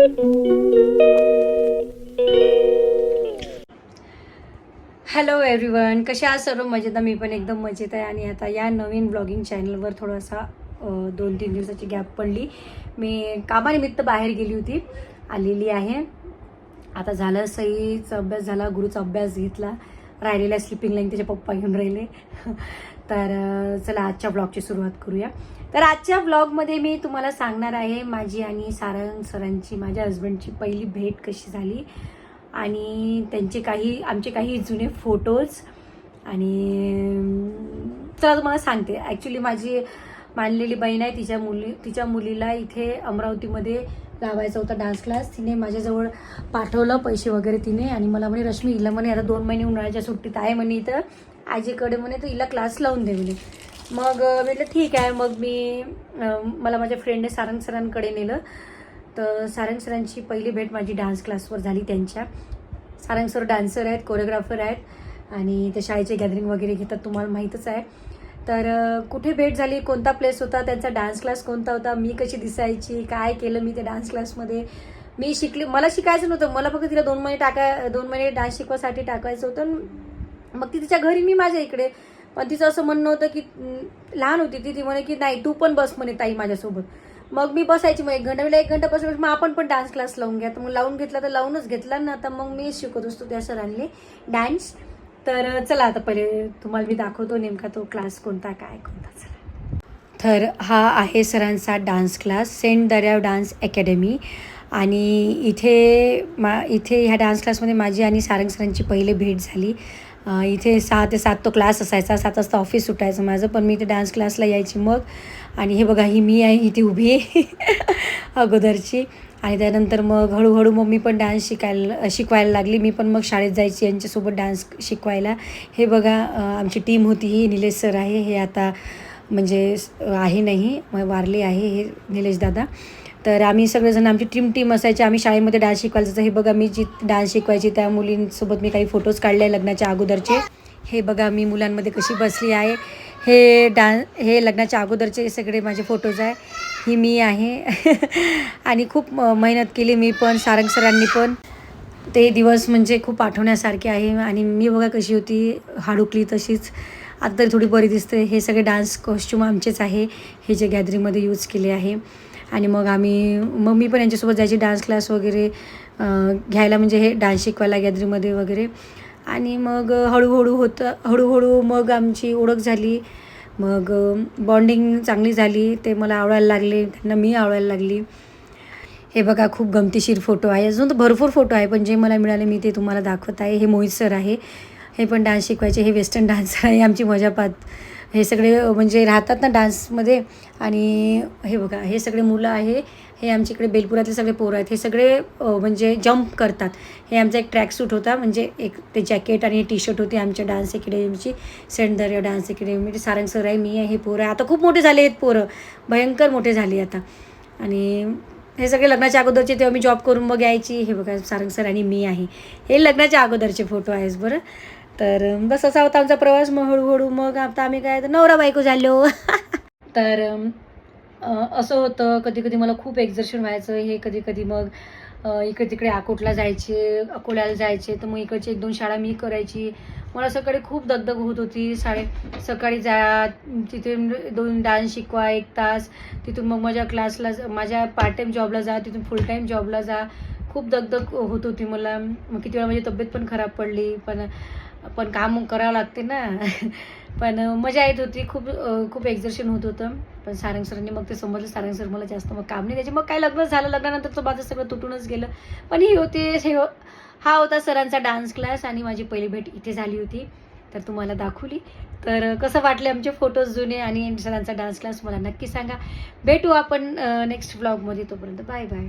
Hello everyone कशा आहात? सर्व मजेत मी पण एकदम मजेत आहे. आणि आता या नवीन ब्लॉगिंग चॅनलवर थोडासा दोन तीन दिवसाची गॅप पडली. मी कामानिमित्त बाहेर गेली होती. आलेली आहे. आता झालं सईचा अभ्यास झाला गुरुचा अभ्यास घेतला. राहिलेल्या स्लिपिंग लाईन त्याचे पप्पा घेऊन राहिले. तर चला आजच्या ब्लॉगची सुरुवात करूया. तर आजच्या ब्लॉगमध्ये मी तुम्हाला सांगणार आहे माझी आणि सारंग सरांची माझ्या हस्बंडची पहिली भेट कशी झाली आणि त्यांचे काही आमचे काही जुने फोटोज आणि चला तुम्हाला सांगते. ॲक्च्युली माझी मानलेली बहीण आहे तिच्या मुली तिच्या मुलीला इथे अमरावतीमध्ये लावायचा होता डान्स क्लास तिने माझ्याजवळ पाठवलं पैसे वगैरे तिने आणि मला म्हणे रश्मी हिला म्हणे आता दोन महिने उन्हाळ्याच्या सुट्टीत आहे म्हणे इथं. आजीकडे म्हणे तर हिला क्लास लावून दे म्हणे. मग म्हटलं ठीक आहे. मग मी मला माझ्या फ्रेंडने सारंग सरांकडे नेलं. तर सारंग सरांची पहिली भेट माझी डान्स क्लासवर झाली त्यांच्या. सारंग सर डान्सर आहेत कोरिओग्राफर आहेत आणि ते शाळेचे गॅदरिंग वगैरे घेतात तुम्हाला माहीतच आहे. तर कुठे भेट झाली कोणता प्लेस होता त्यांचा डान्स क्लास कोणता होता मी कशी दिसायची काय केलं मी त्या डान्स क्लासमध्ये मी शिकले मला शिकायचं नव्हतं मला फक्त तिला दोन महिने टाकाय दोन महिने डान्स शिकवासाठी टाकायचं होतं मग ती तिच्या घरी मी माझ्या इकडे. पण तिचं असं म्हणणं होतं की लहान होती ती ती म्हणे की नाही तू पण बस म्हणे ताई माझ्यासोबत. मग मी बसायची मग एक घंटा वेळेला एक घंटा बसून मग आपण पण डान्स क्लास लावून घ्या. तर मग लावून घेतला तर लावूनच घेतला ना तर मग मी शिकत असतो त्या सरांनी डान्स तर चला आता पहिले तुम्हाला मी दाखवतो नेमका तो क्लास कोणता काय कोणता चला. तर हा आहे सरांचा डान्स क्लास सेंट दर्याव डान्स अकॅडमी आणि इथे मा इथे ह्या डान्स क्लासमध्ये माझी आणि सारंग सरांची पहिले भेट झाली. इथे सहा ते सात तो क्लास असायचा सात वाजता ऑफिस सुटायचं माझं पण मी इथे डान्स क्लासला यायची मग. आणि हे बघा ही मी आहे इथे उभी आहे अगोदरची. आणि त्यानंतर मग हळूहळू मम्मी पण डान्स शिकायला शिकवायला लागली. मी पण मग शाळेत जायची यांच्यासोबत डान्स शिकवायला. हे बघा आमची टीम होती ही निलेश सर आहे. हे आता म्हणजे आहे नाही मग वारले आहे हे निलेश दादा. तर आम्ही सगळेजण आमची टीम टीम असायची. आम्ही शाळेमध्ये डान्स शिकवायचं हे बघा मी जी डान्स शिकवायची त्या मुलींसोबत मी काही फोटोज काढले लग्नाच्या अगोदरचे. हे बघा मी मुलांमध्ये कशी बसली आहे. हे डान हे लग्नाच्या अगोदरचे सगळे माझे फोटोज आहे. ही मी आहे. आणि खूप मेहनत केली मी पण सारंग सरांनी पण. ते दिवस म्हणजे खूप आठवण्यासारखे आहे. आणि मी बघा कशी होती हाडुकली तशीच. आता तरी थोडी बरी दिसते. हे सगळे डान्स कॉस्ट्यूम आमचेच आहे. हे जे गॅदरिंगमध्ये यूज केले आहे. आणि मग आम्ही मग मी पण यांच्यासोबत जायची डान्स क्लास वगैरे घ्यायला म्हणजे हे डान्स शिकवायला गॅदरिंगमध्ये वगैरे. आणि मग हळूहळू होतं हळूहळू मग आमची ओळख झाली. मग बॉन्डिंग चांगली झाली ते मला आवडायला लागले त्यांना मी आवडायला लागली. हे बघा खूप गमतीशीर फोटो आहे. अजून तर भरपूर फोटो आहे पण जे मला मिळाले मी ते तुम्हाला दाखवत आहे. हे मोहित सर आहे. हे पण डान्स शिकवायचे हे वेस्टर्न डान्सर आहे. आमची मजा पाहत हे सगळे म्हणजे राहतात ना डान्समध्ये. आणि हे बघा हे सगळे मुलं आहे. हे आमच्या इकडे बेलपुरातले सगळे पोरं आहेत. हे सगळे म्हणजे जम्प करतात. हे आमचा एक ट्रॅक सूट होता. म्हणजे एक ते जॅकेट आणि टी शर्ट होती आमच्या डान्स अकॅडमीची सेंडर दर्या डान्स अकॅडमी सारंग सर आहे मी आहे हे पोरं आहे. आता खूप मोठे झाले आहेत पोरं. भयंकर मोठे झाले आता. आणि हे सगळे लग्नाच्या अगोदरचे तेव्हा मी जॉब करून मग यायची. हे बघा सारंग सर आणि मी आहे. हे लग्नाच्या अगोदरचे फोटो आहेस बरं. तर बस असा होता आमचा प्रवास. मग हळूहळू मग आता आम्ही काय तर नवरा बायको झालो. तर असं होतं. कधी कधी मला खूप एक्झर्शन व्हायचं. हे कधी कधी मग इकडे तिकडे अकोटला जायचे अकोल्याला जायचे. तर मग इकडची एक दोन शाळा मी करायची. मला सकाळी खूप दगदग होत होती. साडे सकाळी जा तिथे दोन डान्स शिकवा एक तास. तिथून मग माझ्या क्लासला जा- माझ्या पार्ट टाईम जॉबला जा. तिथून फुल टाईम जॉबला जा. खूप दगदग होत होती मला. मग किती वेळा माझी तब्येत पण खराब पडली पण पण काम करावं लागते ना. पण मजा येत होती. खूप खूप एक्झर्शन होत होतं. पण सारंग सरांनी मग ते समजलं. सारंग सर मला जास्त मग काम नाही द्यायचे. मग काय लग्न झालं? लग्नानंतर तो माझं सगळं तुटूनच गेलं. पण ही होती हे हो, हा होता सरांचा डान्स क्लास आणि माझी पहिली भेट इथे झाली होती. तर तुम्हाला दाखवली. तर कसं वाटले आमचे फोटोज जुने आणि सरांचा डान्स क्लास मला नक्की सांगा. भेटू आपण नेक्स्ट ब्लॉगमध्ये तोपर्यंत बाय बाय